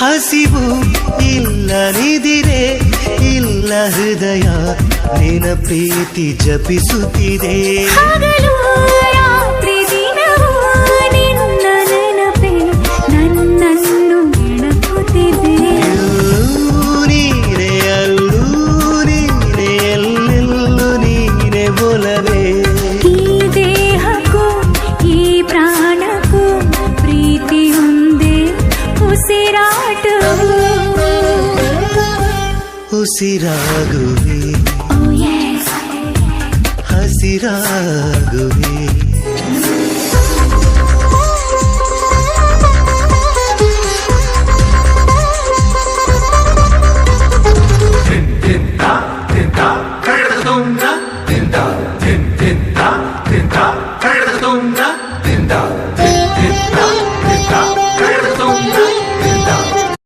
ಹಸಿವು ಇಲ್ಲನಿದಿರೆ ಇಲ್ಲ ಹೃದಯ ನಿನ ಪ್ರೀತಿ ಜಪಿಸುತ್ತಿದೆ. ಉಸಿರಾಗುವೆ ಹಸಿರಾಗುವೆ ತಿಂದ ತಿಂದ ಕಳೆದ ತುಂಬ ತಿಂದ